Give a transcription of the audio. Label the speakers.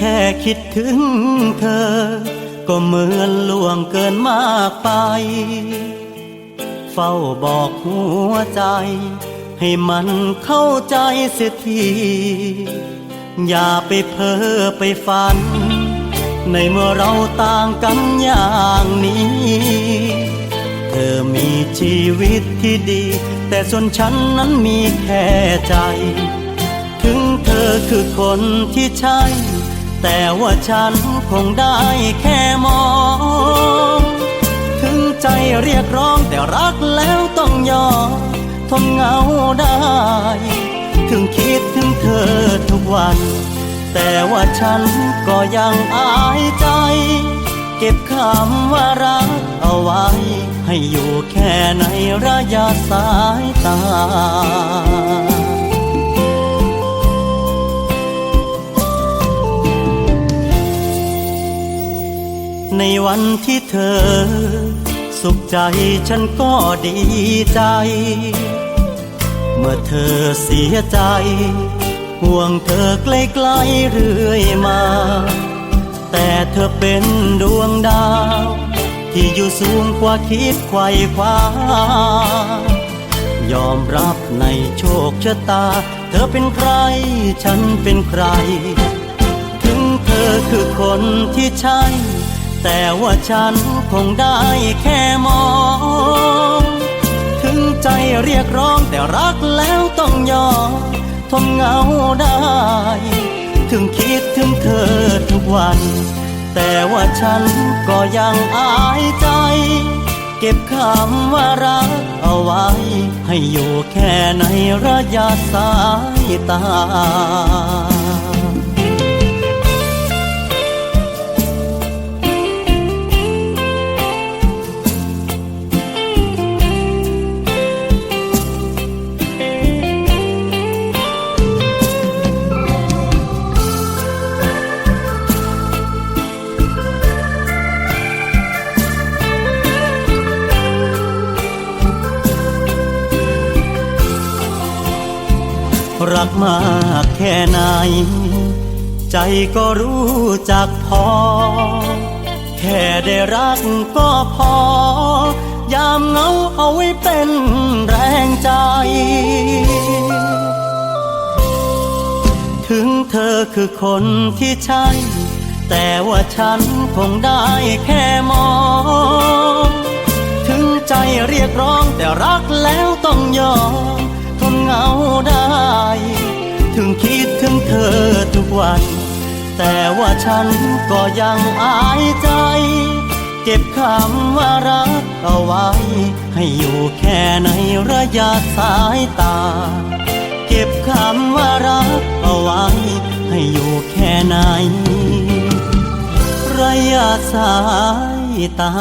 Speaker 1: แคิดถึงเธอ ก็เหมือนล่วงเกินมากไป เฝ้าบอกหัวใจ ให้มันเข้าใจเสียที อย่าไปเพ้อไปฝัน ในเมื่อเราต่างกันอย่างนี้ เธอมีชีวิตที่ดี แต่ส่วนฉันนั้นมีแค่ใจ ถึงเธอคือคนที่ใช่ แต่ว่าฉันคงได้แค่มอง ถึงใจเรียกร้องแต่รักแล้วต้องยอมทนเหงาได้ ถึงคิดถึงเธอทุกวัน แต่ว่าฉันก็ยังอายใจ เก็บคำว่ารักเอาไว้ ให้อยู่แค่ในระยะสายตา ในวันที่เธอ สุขใจฉันก็ดีใจ เมื่อเธอเสียใจ ห่วงเธอใกล้ๆเรื่อยมา แต่เธอเป็นดวงดาว ที่อยู่สูงกว่าคิดไขว่คว้ายอมรับในโชคชะตา เธอเป็นใคร ฉันเป็นใคร ถึงเธอคือคนที่ใช่ แต่ว่าฉันคงได้แค่มอง ถึงใจเรียกร้องแต่รักแล้วต้องยอมทนเหงาได้ ถึงคิดถึงเธอทุกวัน แต่ว่าฉันก็ยังอายใจ เก็บคำว่ารักเอาไว้ ให้อยู่แค่ในระยะสายตา รักมากแค่ไหน ใจก็รู้จักพอ แค่ได้รักก็พอ ยามเงาเอาไว้เป็นแรงใจ ถึงเธอคือคนที่ใช่ แต่ว่าฉันคงได้แค่มองถึงใจเรียกร้องแต่รักแล้วต้องยอม ทุกวัน แต่ว่าฉันก็ยังอายใจ เก็บคำว่ารักเอาไว้ ให้อยู่แค่ในระยะสายตา เก็บคำว่ารักเอาไว้ ให้อยู่แค่ไหนระยะสายตา